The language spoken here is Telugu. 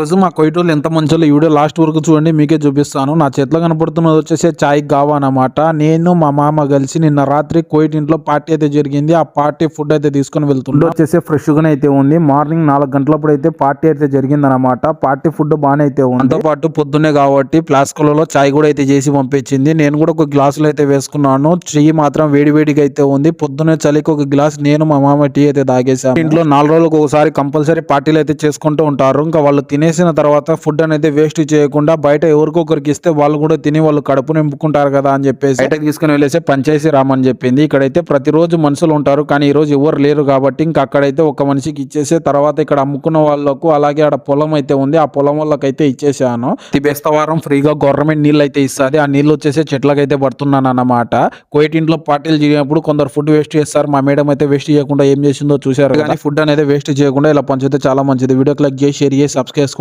రోజు మా కొయిటోళ్ళు ఎంత మంచోళ్ళు ఈ వీడియో లాస్ట్ వరకు చూడండి మీకే చూపిస్తాను. నా చేతిలో కనపడుతున్నది వచ్చేసి చాయ్ గావా అన్నమాట. నేను మా మామ కలిసి నిన్న రాత్రి కోయిట్ ఇంట్లో పార్టీ అయితే జరిగింది. ఆ పార్టీ ఫుడ్ అయితే తీసుకొని వెళ్తుండే వచ్చేసి ఫ్రెష్ గానే అయితే ఉంది. మార్నింగ్ నాలుగు గంటలప్పుడు అయితే పార్టీ అయితే జరిగింది అనమాట పార్టీ ఫుడ్ బాగానే అయితే ఉంది. పాటు పొద్దున్నే కాబట్టి ప్లాస్కోలలో చాయ్ కూడా అయితే చేసి పంపించింది. నేను కూడా ఒక గ్లాసులో అయితే వేసుకున్నాను. చెయ్యి మాత్రం వేడి వేడిగా అయితే ఉంది. పొద్దున్నే చలికి ఒక గ్లాస్ నేను మా మామ టీ అయితే తాగేసాను ఇంట్లో నాలుగు రోజులకు ఒకసారి కంపల్సరీ పార్టీలు అయితే చేసుకుంటూ ఉంటారు. ఇంకా వాళ్ళు తినేసిన తర్వాత ఫుడ్ అనేది వేస్ట్ చేయకుండా బయట ఎవరికొకరికి ఇస్తే వాళ్ళు కూడా తిని వాళ్ళు కడుపు నింపుకుంటారు కదా అని చెప్పేసి బయటకు తీసుకుని వెళ్ళేసి పనిచేసి రామని చెప్పింది. ఇక్కడైతే ప్రతిరోజు మనుషులు ఉంటారు కానీ ఈ రోజు ఎవరు లేరు కాబట్టి ఇంకా అక్కడైతే ఒక మనిషికి ఇచ్చేసి తర్వాత ఇక్కడ అమ్ముకున్న వాళ్ళకు అలాగే ఆడ పొలం అయితే ఉంది. ఆ పొలం వాళ్ళకైతే ఇచ్చేసాను. బేస్తవారం ఫ్రీగా గవర్నమెంట్ నీళ్ళు అయితే ఇస్తుంది. ఆ నీళ్ళు వచ్చేసి చెట్లకైతే పడుతున్నాను అన్నమాట. కోయిట్ ఇంట్లో పార్టీలు చేయనప్పుడు కొందరు ఫుడ్ వేస్ట్ చేస్తారు. మా మేడం అయితే వేస్ట్ చేయకుండా ఏం చేసిందో చూసారు కానీ ఫుడ్ అనేది వేస్ట్ చేయకుండా ఇలా పంచితే చాలా మంచిది. వీడియో క్లిక్ చేసి షేర్ చేసి సబ్స్క్రైబ్